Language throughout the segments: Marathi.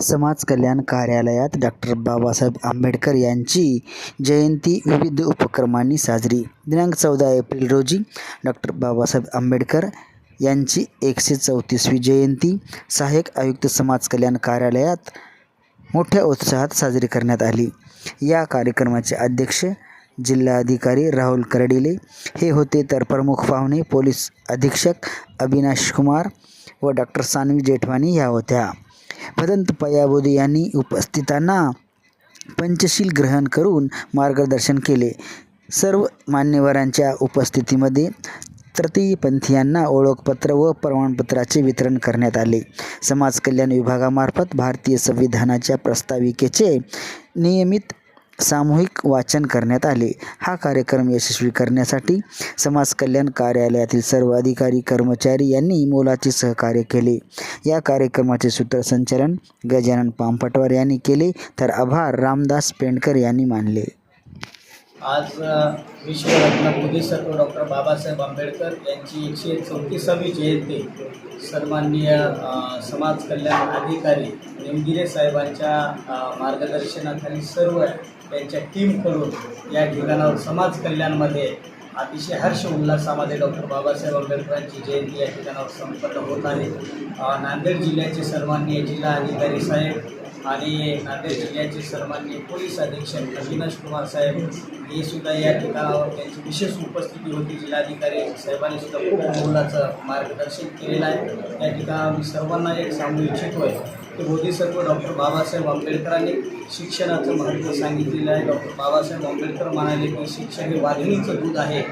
समाज कल्याण कार्यालयात डॉक्टर बाबासाहेब आंबेडकर यांची जयंती विविध उपक्रमांनी साजरी. दिनांक चौदा एप्रिल रोजी डॉक्टर बाबासाहेब आंबेडकर यांची एकशे चौतीसवी जयंती सहाय्यक आयुक्त समाज कल्याण कार्यालयात मोठ्या उत्साहात साजरी करण्यात आली. या कार्यक्रमाचे अध्यक्ष जिल्हाधिकारी राहुल करडिले हे होते तर प्रमुख पाहुणे पोलीस अधीक्षक अविनाश कुमार व डॉक्टर सानवी जेठवानी ह्या होत्या. भदंत पयाबोधी यांनी उपस्थितांना पंचशील ग्रहण करून मार्गदर्शन केले. सर्व मान्यवरांच्या उपस्थितीमध्ये तृतीयपंथीयांना ओळखपत्र व प्रमाणपत्राचे वितरण करण्यात आले. समाज कल्याण विभागामार्फत भारतीय संविधानाच्या प्रस्ताविकेचे नियमित सामूहिक वाचन करण्यात आले. हा कार्यक्रम यशस्वी करण्यासाठी समाज कल्याण कार्यालयातील सर्व अधिकारी कर्मचारी यांनी मोलाचे सहकार्य केले. या कार्यक्रमाचे सूत्रसंचालन गजानन पामपटवार यांनी केले तर आभार रामदास पेंडकर यांनी मानले. आज अ, विश्वरत्न बोधिसत्व डॉक्टर बाबासाहेब आंबेडकर यांची एकशे चौतीसावी जयंती सन्माननीय समाज कल्याण अधिकारी निमगिरे साहेबांच्या मार्गदर्शनाखाली सर्व त्यांच्या टीमकडून या ठिकाणावर समाज कल्याणमध्ये अतिशय हर्ष उल्हासामध्ये डॉक्टर बाबासाहेब आंबेडकरांची जयंती या ठिकाणावर संपन्न होत आहे. नांदेड जिल्ह्याचे सन्माननीय जिल्हा अधिकारी साहेब आणि नांदेड जिल्ह्याचे सन्माननीय पोलीस अधीक्षक अविनाश कुमार साहेब हे सुद्धा या ठिकाणावर त्यांची विशेष उपस्थिती होती. जिल्हाधिकारी साहेबांनी सुद्धा खूप मोलाचं मार्गदर्शन केलेलं आहे. या ठिकाणी मी सर्वांना एक सांगू इच्छितो आहे. की बोधिसत्व डॉक्टर बाबासाहेब आंबेडकरांनी शिक्षणाचं महत्त्व सांगितलेलं आहे. डॉक्टर बाबासाहेब आंबेडकर म्हणाले की शिक्षण हे वाघिणीचं दूध आहे.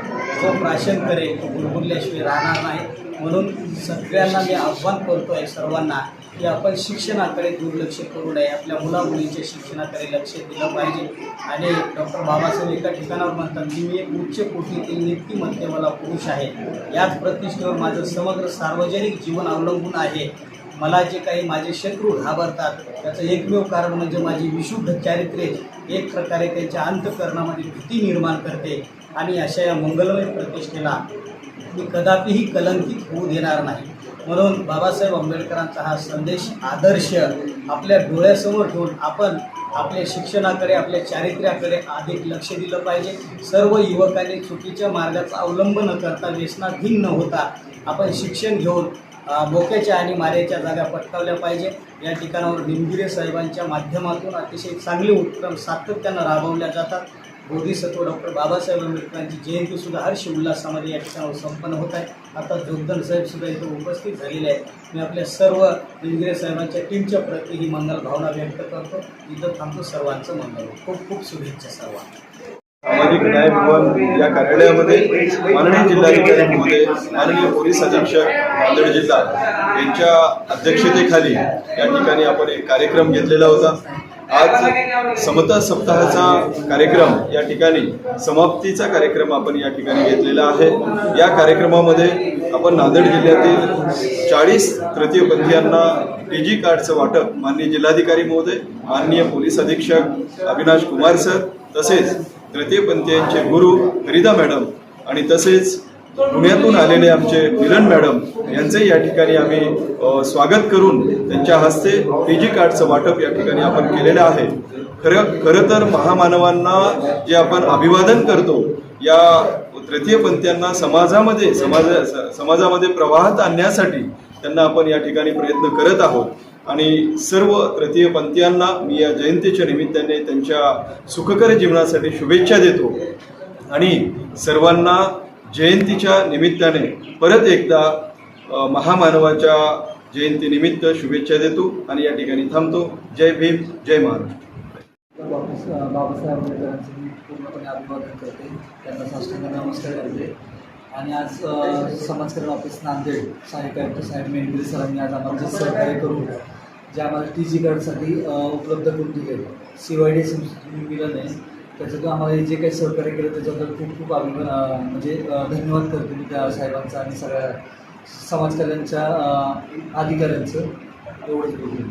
तो प्राशन करेल तो गुरगुरल्याशिवाय राहणार नाही. म्हणून सगळ्यांना मी आव्हान करतो आहे सर्वांना की आपण शिक्षणाकडे दुर्लक्ष करू नये. आपल्या मुलामुलींच्या शिक्षणाकडे लक्ष दिलं पाहिजे. आणि डॉक्टर बाबासाहेब एका ठिकाणावर म्हणतात की मी एक उच्च कोटीतील नीतिमत्ते मला पुरुष आहे. याच प्रतिष्ठेवर माझं समग्र सार्वजनिक जीवन अवलंबून आहे. मला जे काही माझे शत्रू घाबरतात त्याचं एकमेव कारण म्हणजे माझी विशुद्ध चारित्र्य एक प्रकारे त्यांच्या अंतकरणामध्ये भीती निर्माण करते आणि अशा या मंगलमय प्रतिष्ठेला मी कदापिही कलंकित होऊ देणार नाही. म्हणून बाबासाहेब आंबेडकरांचा हा संदेश आदर्श आपल्या डोळ्यासमोर ठेवून आपण आपल्या शिक्षणाकडे आपल्या चारित्र्याकडे अधिक लक्ष दिलं पाहिजे. सर्व युवकांनी चुकीच्या मार्गाचा अवलंब न करता व्यसनाधीन न होता आपण शिक्षण घेऊन बोक्याच्या आणि मारेच्या जागा पटकावल्या पाहिजे. या ठिकाणावर निमगिरे साहेबांच्या माध्यमातून अतिशय चांगले उपक्रम सातत्यानं राबवल्या जातात. बोधिसत्व डॉक्टर बाबासाहेब आंबेडकरांची जयंतीसुद्धा हर्ष उल्हासामध्ये या ठिकाणावर संपन्न होत आहे. आता जोगदन साहेबसुद्धा इथं उपस्थित झालेले आहेत. मी आपल्या सर्व निमगिरे साहेबांच्या टीमच्या प्रति ही मंगल भावना व्यक्त करतो. इथं थांबतो सर्वांचं मंगल. खूप खूप शुभेच्छा सर्वांना. सामाजिक न्याय भवन या कार्यालयामध्ये माननीय जिल्हाधिकारी महोदय माननीय पोलीस अधीक्षक नांदेड जिल्हा यांच्या अध्यक्षतेखाली या ठिकाणी आपण एक कार्यक्रम घेतलेला होता. आज समता सप्ताहाचा कार्यक्रम या ठिकाणी समाप्तीचा कार्यक्रम आपण या ठिकाणी घेतलेला आहे. या कार्यक्रमामध्ये आपण नांदेड जिल्ह्यातील चाळीस तृतीयपंथीयांना टी जी कार्डचं वाटप माननीय जिल्हाधिकारी महोदय माननीय पोलीस अधीक्षक अविनाश कुमार सर तसेच तृतीयपंथीयांचे गुरु हरिदा मॅडम आणि तसेच पुण्यातून आलेले आमचे मिलन मॅडम यांचे या ठिकाणी आम्ही स्वागत करून त्यांच्या हस्ते टी जी कार्डचं वाटप या ठिकाणी आपण केलेलं आहे. खरं खरं तर महामानवांना जे आपण अभिवादन करतो या तृतीयपंथीयांना समाजामध्ये समाजा समाजामध्ये प्रवाहात आणण्यासाठी त्यांना आपण या ठिकाणी प्रयत्न करत आहोत. आणि सर्व तृतीय पंथीयांना मी या जयंतीच्या निमित्ताने त्यांच्या सुखकर जीवनासाठी शुभेच्छा देतो. आणि सर्वांना जयंतीच्या निमित्ताने परत एकदा महामानवाच्या जयंतीनिमित्त शुभेच्छा देतो आणि या ठिकाणी थांबतो. जय भीम जय महाराष्ट्र. बाबासाहेब आंबेडकरांचं मी पूर्णपणे अभिवादन करते. त्यांना साष्टांना नमस्कार करते. आणि आज अ, ऑफिस नांदेड साहेब आयुक्त साहेब मेंढरे सरांनी आज आम्हाला सहकार्य करून जे आम्हाला टी जी कार्डसाठी उपलब्ध करून दिले सी वाय डी मिळालं नाही. त्याच्यातून आम्हाला जे काही सहकार्य केलं त्याच्याबद्दल खूप खूप अभिमान म्हणजे धन्यवाद करतो मी त्या साहेबांचा आणि सगळ्या समाज कल्याणच्या अधिकाऱ्यांचं. एवढंच बोलतो